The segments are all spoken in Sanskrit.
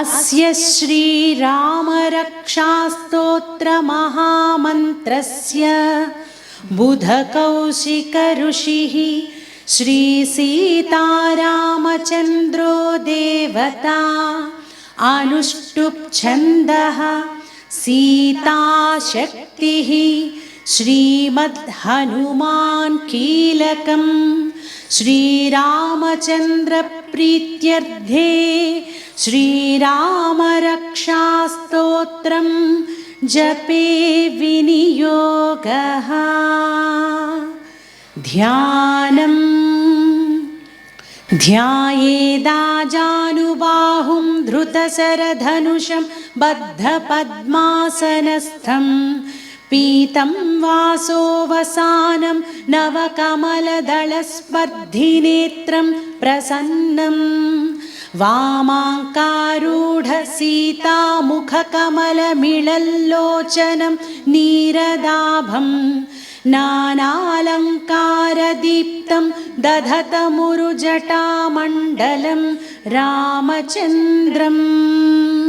अस्य श्रीरामरक्षास्तोत्रमहामन्त्रस्य बुधकौशिकऋषिः श्रीसीतारामचन्द्रो देवता अनुष्टुप्छन्दः सीताशक्तिः श्रीमद्हनुमान् कीलकं श्रीरामचन्द्रप्रीत्यर्थे श्रीरामरक्षास्तोत्रं जपे विनियोगः। ध्यानम्। ध्यायेदाजानुबाहुं धृतशरधनुषं बद्धपद्मासनस्थं पीतं वासोऽवसानं नवकमलदलस्पर्धिनेत्रं प्रसन्नम् वामाङ्कारूढसीतामुखकमलमिळल्लोचनं नीरदाभं। नानालङ्कारदीप्तं दधतमुरुजटामण्डलं रामचन्द्रम्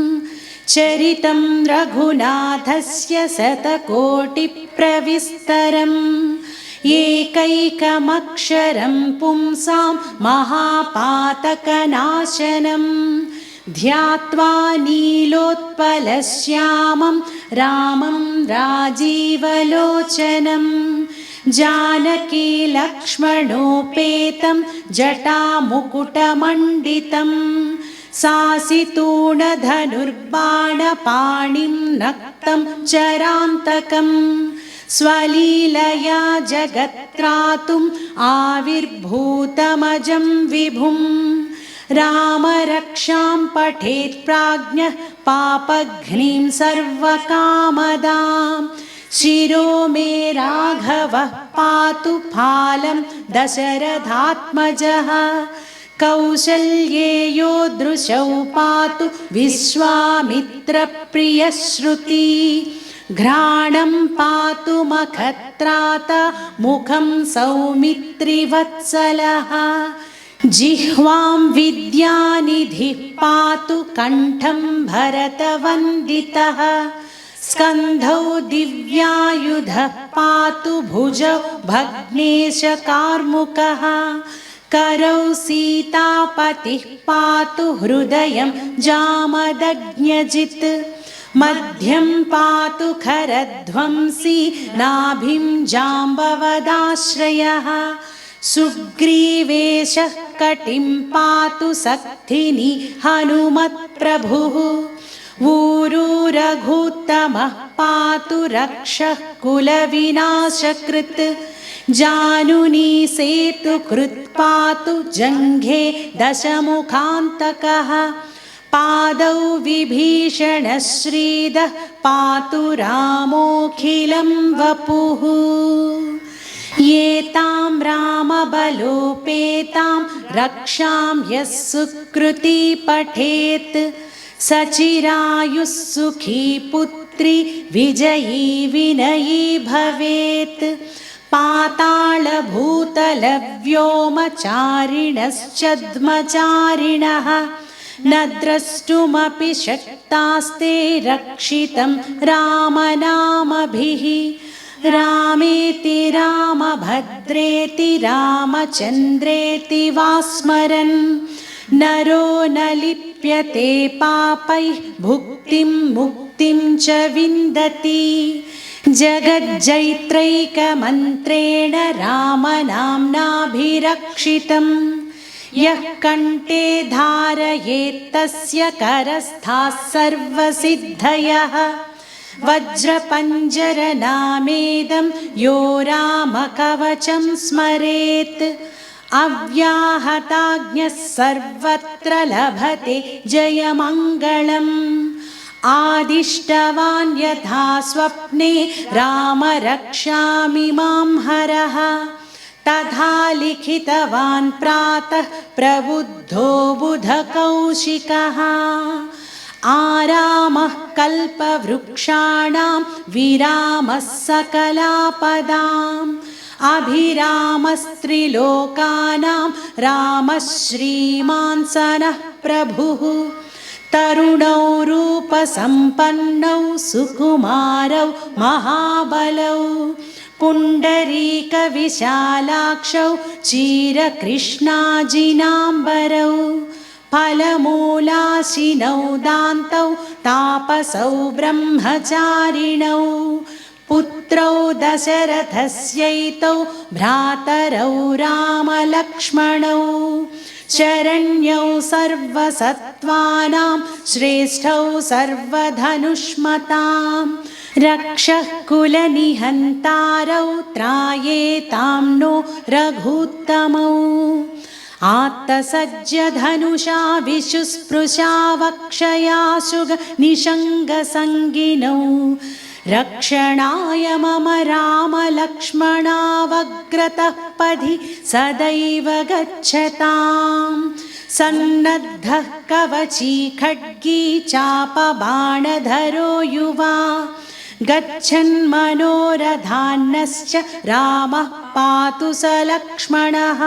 चरितं रघुनाथस्य शतकोटिप्रविस्तरम्। एकैकमक्षरं पुंसां महापातकनाशनं ध्यात्वा नीलोत्पलश्यामं रामं राजीवलोचनं जानकीलक्ष्मणोपेतं जटामुकुटमण्डितं सासितूणधनुर्बाणपाणिं नक्तं चरान्तकम् स्वलीलया जगत्त्रातुम् आविर्भूतमजं विभुं रामरक्षां पठेत् प्राज्ञः पापघ्नीं सर्वकामदां शिरो मे राघवः पातु फालं दशरथात्मजः कौशल्येयो दृशौ पातु विश्वामित्रप्रियश्रुती घ्राणं पातु मखत्रात मुखं सौमित्रिवत्सलः जिह्वां विद्यानिधिः पातु कण्ठं भरतवन्दितः स्कन्धौ दिव्यायुधः पातु भुजौ भग्नेशकार्मुकः करौ सीतापतिः पातु हृदयं जामदज्ञजित्। मध्यं पातु खरध्वंसी नाभिं जाम्बवदाश्रयः। सुग्रीवेशः कटिं पातु सक्थिनि हनुमत्प्रभुः। ऊरू रघुत्तमः पातु रक्षः कुलविनाशकृत् जानुनी सेतुकृत् पातु जङ्घे दशमुखान्तकः पादौ विभीषणश्रीदः पातु रामोऽखिलं वपुः। एतां रामबलोपेतां रक्षां यः सुकृती पठेत्। सचिरायुः सुखी पुत्री विजयी विनयी भवेत्। पातालभूतलव्योमचारिणश्चद्मचारिणः न द्रष्टुमपि शक्तास्ते रक्षितं रामनामभिः। रामेति रामभद्रेति रामचन्द्रेति वा स्मरन् नरो न लिप्यते पापैः भुक्तिं मुक्तिं च विन्दति जगज्जैत्रैकमन्त्रेण रामनाम्नाभिरक्षितम् यः कण्ठे धारयेत्तस्य करस्थाः सर्वसिद्धयः वज्रपञ्जरनामेदं यो रामकवचं स्मरेत् अव्याहताज्ञः सर्वत्र लभते जयमङ्गलम् आदिष्टवान् यथा स्वप्ने राम रक्षामि मां हरः। तथा लिखितवान् प्रातः प्रबुद्धो बुधकौशिकः। आरामः कल्पवृक्षाणां विरामः सकलापदाम्। अभिरामस्त्रिलोकानां रामः श्रीमान् सनः प्रभुः तरुणौ रूपसम्पन्नौ सुकुमारौ महाबलौ। पुण्डरीकविशालाक्षौ चीरकृष्णाजिनाम्बरौ फलमूलाशिनौ दान्तौ तापसौ ब्रह्मचारिणौ। पुत्रौ दशरथस्यैतौ भ्रातरौ रामलक्ष्मणौ शरण्यौ सर्वसत्त्वानां श्रेष्ठौ सर्वधनुष्मताम् रक्षः कुलनिहन्तारौ त्रायेतां नो रघुत्तमौ। आत्तसज्जधनुषा विशुस्पृशा वक्षयाशुग निषङ्गसङ्गिनौ रक्षणाय मम रामलक्ष्मणावग्रतः पधि सदैव गच्छताम्। सन्नद्धः कवची खड्गी चापबाणधरो युवा। गच्छन्मनोरधान्नश्च रामः पातु स लक्ष्मणः।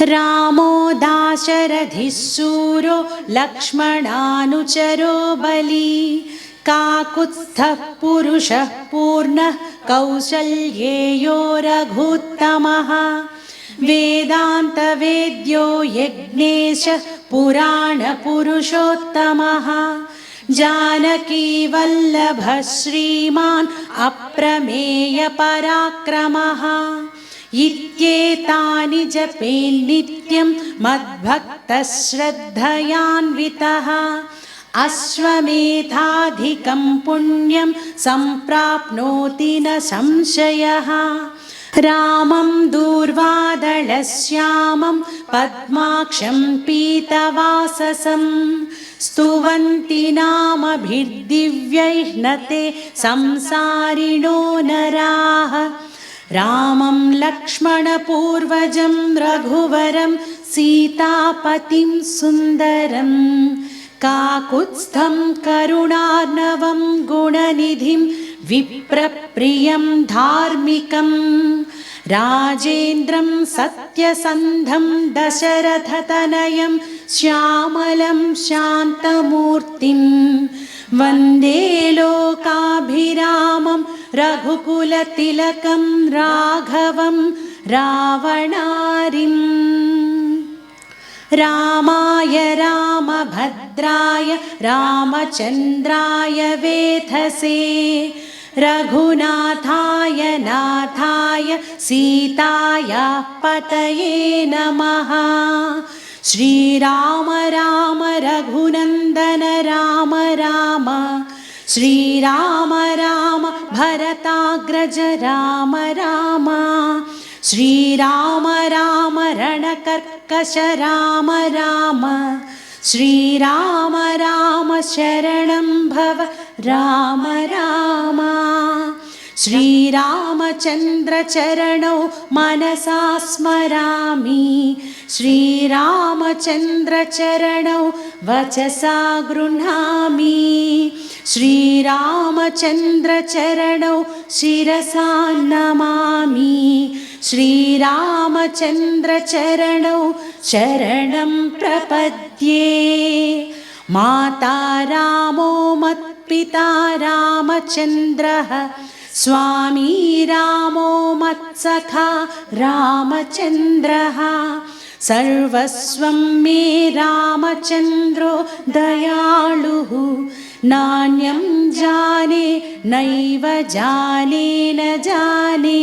रामो दाशरथिः शूरो लक्ष्मणानुचरो बली काकुत्स्थः पुरुषः पूर्णः कौशल्येयो रघुत्तमः वेदान्तवेद्यो यज्ञेशः पुराणपुरुषोत्तमः। जानकीवल्लभः श्रीमान् अप्रमेयपराक्रमः। इत्येतानि जपेन्नित्यं मद्भक्तः श्रद्धयान्वितः अश्वमेधाधिकं पुण्यं सम्प्राप्नोति न संशयः रामं दूर्वादळश्यामं पद्माक्षं पीतवाससं स्तुवन्ति नामभिर्दिव्यैः न ते संसारिणो नराः रामं लक्ष्मणपूर्वजं रघुवरं सीतापतिं सुन्दरम् काकुत्स्थं करुणार्णवं गुणनिधिं विप्रप्रियं धार्मिकम् राजेन्द्रं सत्यसन्धं दशरथतनयं श्यामलं शान्तमूर्तिं वन्दे लोकाभिरामं रघुकुलतिलकं राघवं रावणारिम् रामाय रामभद्राय रामचन्द्राय वेधसे, रघुनाथाय नाथाय सीताया पतये नमः। श्रीराम राम रघुनन्दन राम राम, श्रीराम राम भरताग्रज राम राम। श्रीराम राम रणकर्कश राम राम। श्रीराम राम शरणं भव राम राम। श्रीरामचन्द्रचरणौ मनसा स्मरामि। श्रीरामचन्द्रचरणौ वचसा गृह्णामि। श्रीरामचन्द्रचरणौ शिरसा नमामि श्रीरामचन्द्रचरणौ शरणं प्रपद्ये। माता रामो मत्पिता रामचन्द्रः स्वामी रामो मत्सखा रामचन्द्रः। सर्वस्वं मे रामचन्द्रो दयालुः नान्यं जाने नैव जाने न जाने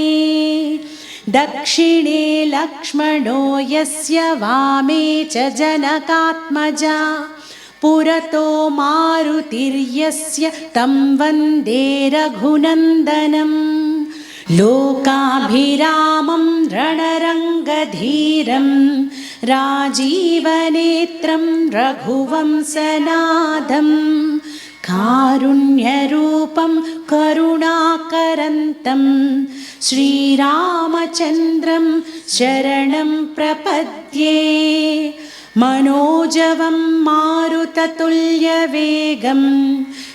दक्षिणे लक्ष्मणो यस्य वामे च जनकात्मजा। पुरतो मारुतिर्यस्य तं वन्दे रघुनन्दनं लोकाभिरामं रणरङ्गधीरं राजीवनेत्रं रघुवंसनादं कारुण्यरूपं करुणाकरन्तं श्रीरामचन्द्रं शरणं प्रपद्ये मनोजवं मारुततुल्यवेगं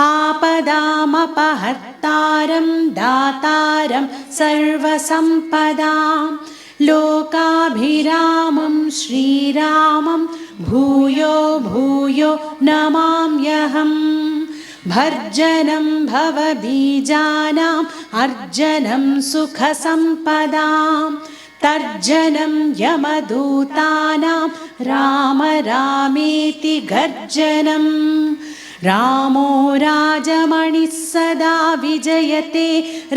आपदामपहर्तारं दातारं सर्वसम्पदां लोकाभिरामं श्रीरामं भूयो भूयो नमाम्यहम्। भर्जनं भवबीजानाम् अर्जनं सुखसम्पदाम् तर्जनं यमदूतानां राम रामेति गर्जनम् रामो राजमणिः सदा विजयते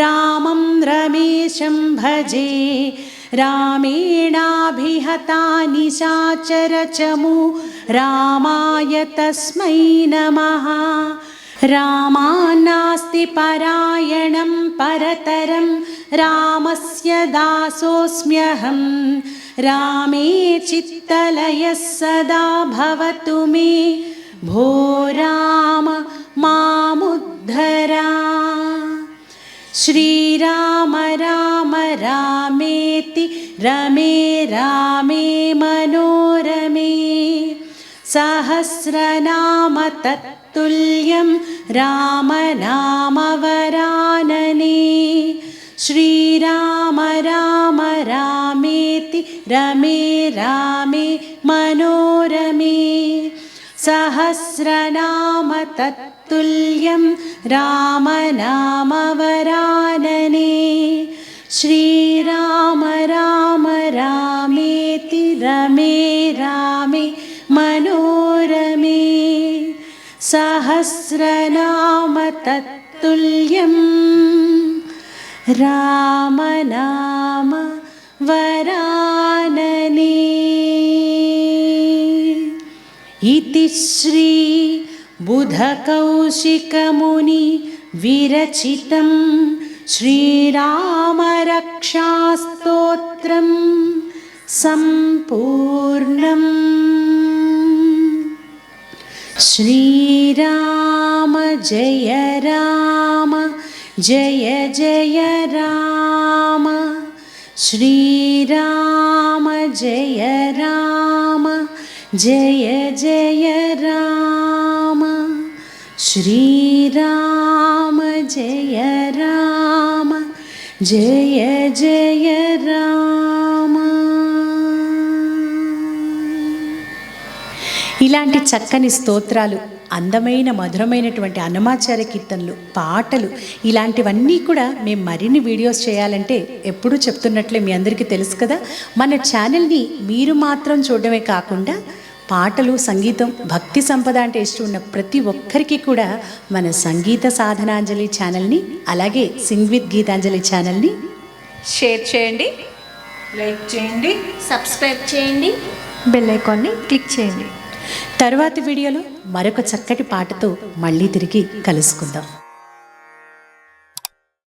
रामं रमेशं भजे रामेणाभिहता निशाचरचमु रामाय तस्मै नमः रामान्नास्ति परायणं परतरं रामस्य दासोऽस्म्यहं रामे चित्तलयः सदा भवतु मे भो राम मामुद्धरा श्रीराम राम रामेति रमे रामे मनोरमे सहस्रनाम तत्तुल्यं रामनामवरानने श्रीराम राम रामेति रमे रामे मनोरमे सहस्रनाम तत्तुल्यं रामनामवरानने। श्रीराम राम रामेति रमे रामे मनोरमे। सहस्रनाम तत्तुल्यं रामनाम वरानने इति श्रीबुधकौशिकमुनि विरचितं श्रीरामरक्षास्तोत्रं सम्पूर्णम् श्रीराम जय राम जय जय राम श्रीराम जय राम जय जय राम श्रीराम जय राम जय जय राम ఇలాంటి చక్కని స్తోత్రాలు అందమైన మధురమైనటువంటి అన్నమాచార్య కీర్తనలు పాటలు ఇలాంటివన్నీ కూడా మేము మరిన్ని వీడియోస్ చేయాలంటే ఎప్పుడూ చెప్తున్నట్లే మీ అందరికీ తెలుసు కదా. మన ఛానల్ని మీరు మాత్రం చూడడమే కాకుండా పాటలు సంగీతం భక్తి సంపద అంటే ఇష్టం ఉన్న ప్రతి ఒక్కరికి కూడా మన సంగీత సాధనాంజలి ఛానల్ని అలాగే సింగ్విత్ గీతాంజలి ఛానల్ని షేర్ చేయండి లైక్ చేయండి సబ్స్క్రైబ్ చేయండి బెల్ ఐకాన్ని క్లిక్ చేయండి. తర్వాతి వీడియోలో మరొక చక్కటి పాటతో మళ్ళీ తిరిగి కలుసుకుందాం.